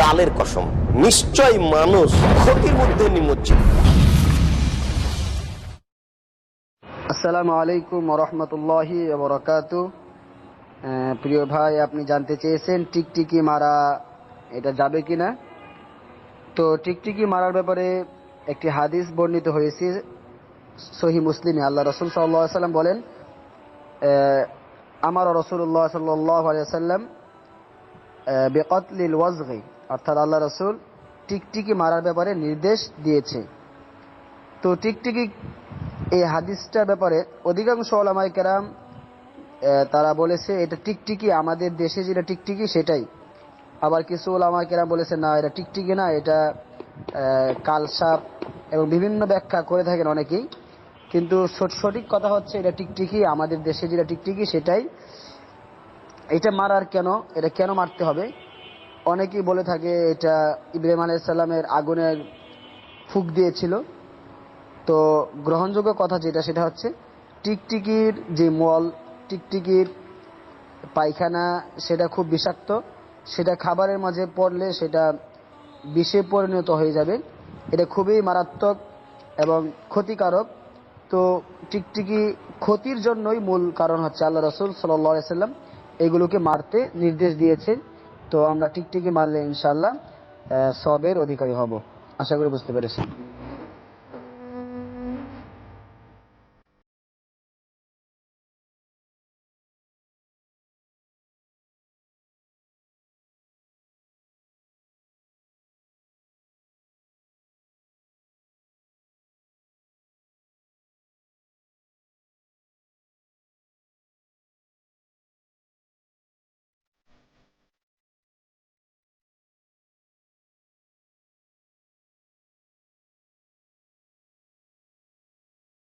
কালের কসম, নিশ্চয় মানুষ ক্ষতির মধ্যে নিমজ্জিত। আসসালামু আলাইকুম রহমতুল্লাহি প্রিয় ভাই, আপনি জানতে চেয়েছেন টিকটিকি মারা এটা যাবে কিনা? তো টিকটিকি মারার ব্যাপারে একটি হাদিস বর্ণিত হয়েছে সহি মুসলিমে। আল্লাহ রসুল সাল্লাহ সাল্লাম বলেন আমার রসুল্লাহ সাল্লাহ সাল্লাম বেকতলিল ওয়াজগি অর্থাৎ আল্লাহ রসুল টিকটিকি মারার ব্যাপারে নির্দেশ দিয়েছে। তো টিকটিকি এই হাদিসটার ব্যাপারে অধিকাংশ ওলামাই কেরাম তারা বলেছে, এটা টিকটিকি, আমাদের দেশে যেটা টিকটিকি সেটাই। আবার কিছু ওলামা কেরাম বলেছে, না, এটা টিকটিকি না, এটা কালসাপ এবং বিভিন্ন ব্যাখ্যা করে থাকেন অনেকেই। কিন্তু সঠ- সঠিক কথা হচ্ছে এটা টিকটিকি, আমাদের দেশে যেটা টিকটিকি সেটাই। এটা মারার কেন? এটা কেন মারতে হবে? অনেকেই বলে থাকে এটা ইব্রাহিম আলাইসাল্লামের আগুনের ফুক দিয়েছিল। তো গ্রহণযোগ্য কথা যেটা, সেটা হচ্ছে টিকটিকির যে মল, টিকটিকির পায়খানা, সেটা খুব বিষাক্ত। সেটা খাবারের মাঝে পড়লে সেটা বিষে পরিণত হয়ে যাবে। এটা খুবই মারাত্মক এবং ক্ষতিকারক। তো টিকটিকি ক্ষতির জন্যই মূল কারণ হচ্ছে আল্লাহ রসুল সাল্লাম এগুলোকে মারতে নির্দেশ দিয়েছেন। তো আমরা টিকটিকি মারলে ইনশাল্লাহ সবের অধিকারী হব। আশা করি বুঝতে পেরেছি